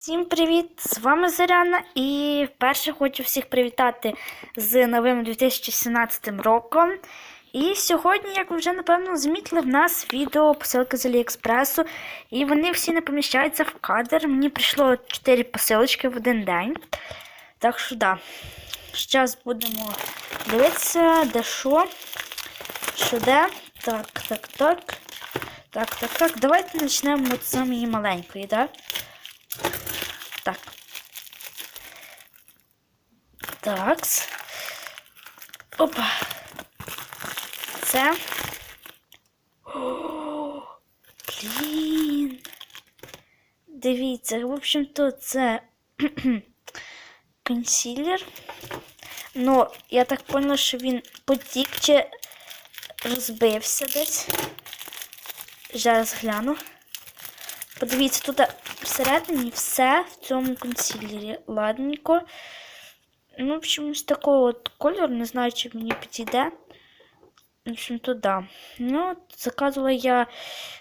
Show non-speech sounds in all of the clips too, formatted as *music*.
Всім привіт! З вами Зоряна і вперше хочу всіх привітати з новим 2017 роком. І сьогодні, як ви вже напевно замітили, в нас відео посилки з Аліекспресу, і вони всі не поміщаються в кадр. Мені прийшло 4 посилочки в один день. Так що да. Зараз будемо дивитися, де що, що де. Так, так, так. Так, так, так. Давайте почнемо з самої маленької, так? Так. Такс. Опа. Це. О, *gasps* блін. Дивіться, в общем-то, це *clears throat* консилер. Ну, я так поняла, що він потік чи розбився десь. Зараз гляну. Подивіться, тут всередині все в цьому консилері. Ладненько. Ну, в общем, з такого от кольору, не знаю, чи мені підійде. В общем, то да. Ну, заказувала я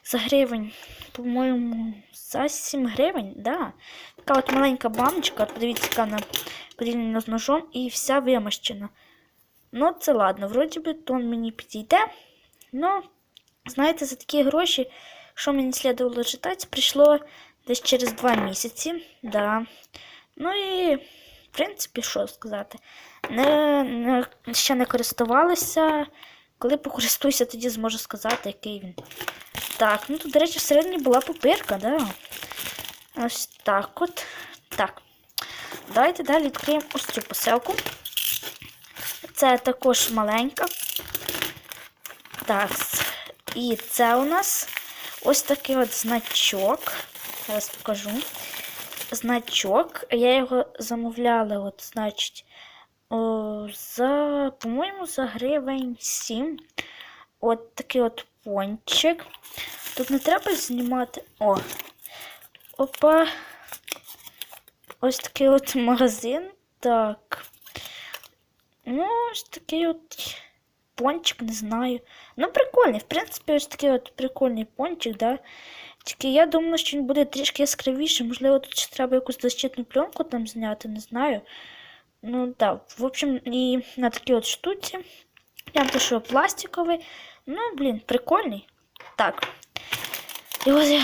за гривень, по-моєму, за 7 гривень, да. Така от маленька баночка, подивіться, яка вона порівняно з ножом і вся вимащена. Ну, це ладно, вроді би, тон мені підійде. Ну, знаєте, за такі гроші, що мені слідувало читати, прийшло десь через два місяці. Да. Ну і, в принципі, що сказати, не, не, ще не користувалася. Коли покористуюся, тоді зможу сказати, який він. Так, ну тут, до речі, всередині була папирка, да. Ось так от. Так. Давайте далі відкриємо ось цю посилку. Це також маленька. Так. І це у нас ось такий от значок. Зараз покажу. Значок. Я його замовляла, от, значить, о, за, по-моєму, за гривень 7. От такий от пончик. Тут не треба знімати. О! Опа. Ось такий от магазин. Так. Ну, ось такий от пончик, не знаю. Ну, прикольний. В принципі, ось такий от прикольний пончик, да. Тільки я думала, що він буде трішки яскравіше. Можливо, тут ще треба якусь защитну пленку там зняти, не знаю. Ну, да. В общем, і на такій от штуці. Прям те, що пластиковий. Ну, блін, прикольний. Так. І ось я...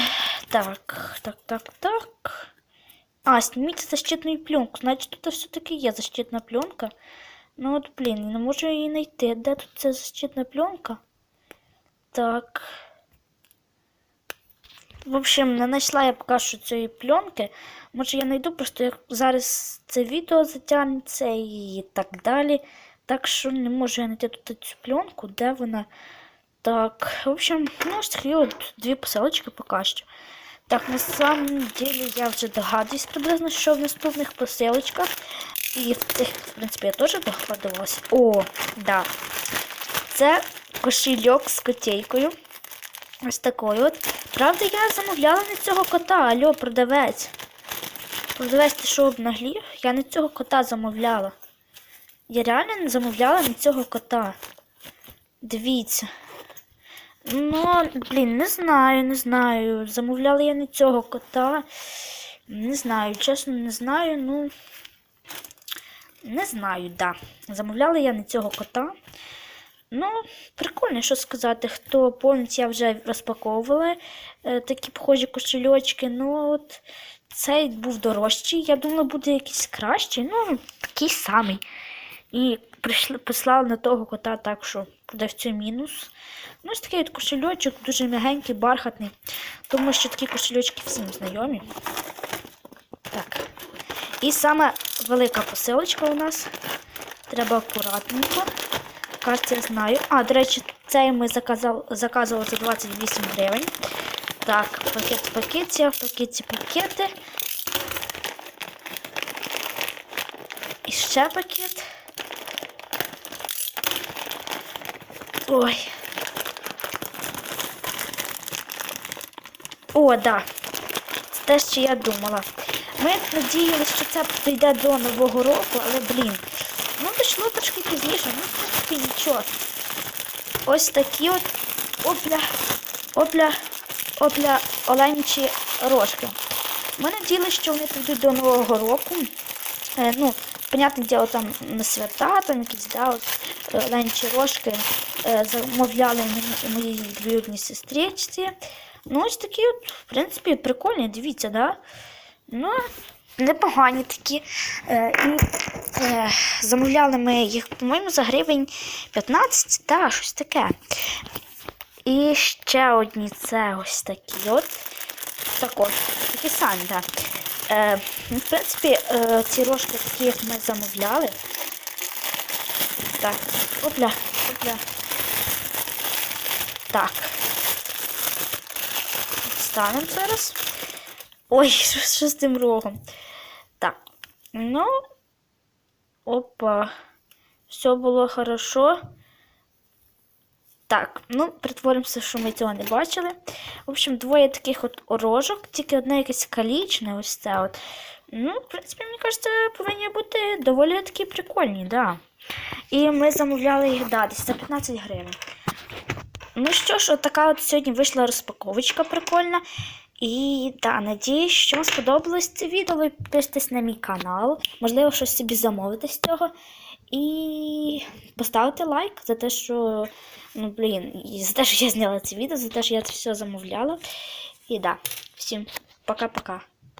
Так, так, так, так. А, зніміть защитну пленку. Значить, тут все-таки є защитна пленка. Ну от, блін, не можу її знайти. Де тут ця защитна пленка? Так. В общем, не знайшла я поки що цієї пленки. Може я знайду, просто як зараз це відео затягнеться і так далі. Так що не можу я знайти тут цю пленку, де вона. Так, в общем, ну ось такі от дві посилочки поки що. Так, на самом деле я вже догадуюсь приблизно, що в наступних посилочках. І в принципі, я теж догадувалася. О, да. Це кошельок з котейкою. Ось такою от. Правда, я замовляла не цього кота, алло, продавець. Продавець, ти що обнаглів? Я не цього кота замовляла. Я реально не замовляла не цього кота. Дивіться. Ну, блін, не знаю, не знаю. Замовляла я не цього кота. Не знаю, чесно, не знаю, ну. Не знаю, да. Замовляла я не цього кота. Ну, прикольно, що сказати. Хто помнить, я вже розпаковувала е, такі похожі кошельочки. Ну, от цей був дорожчий. Я думала, буде якийсь кращий. Ну, такий самий. І прийшли, послали на того кота так, що продавцю мінус. Ну, ось такий от кошельочок, дуже м'ягенький, бархатний. Тому що такі кошельочки всім знайомі. Так. І саме велика посилочка у нас. Треба акуратненько. Кажеться, я знаю. А, до речі, цей ми заказав, заказували за 28 гривень. Так, пакет в пакеті, в пакеті пакети. І ще пакет. Ой. О, да. Це те, що я думала. Ми надіялися, що це прийде до Нового року, але, блін. Ну, дійшло трошки пізніше, ну, в нічого. Ось такі от опля, опля, опля, оленчі рожки. Ми надіялися, що вони прийдуть до Нового року. Е, ну, понятне діло, там на свята, там якісь да, от, е, ленчі рожки е, замовляли мені- моїй двоюрідній сестричці. Ну, ось такі, от, в принципі, прикольні, дивіться, да? Ну, непогані такі. Е, і е, замовляли ми їх, по-моєму, за гривень 15, та, щось таке. І ще одні це ось такі от. Так от, такі самі, так. Е, ну, в принципі, е, ці рожки такі, як ми замовляли. Так, опля, опля. Так. Станемо зараз. Ой, *laughs* що, що з тим рогом? Так. Ну. Опа. Все було хорошо. Так, ну, притворимося, що ми цього не бачили. В общем, двоє таких от рожок, тільки одне якесь калічне, ось це от. Ну, в принципі, мені кажеться, повинні бути доволі такі прикольні, да. І ми замовляли їх да, десь за 15 гривень. Ну що ж, от така от сьогодні вийшла розпаковочка прикольна. І да, надіюсь, що вам сподобалось це відео. Ви підписуйтесь на мій канал. Можливо, щось собі замовите з цього. І поставте лайк за те, що. Ну, блін, за те, що я зняла це відео, за те, що я це все замовляла. І да, всім пока-пока.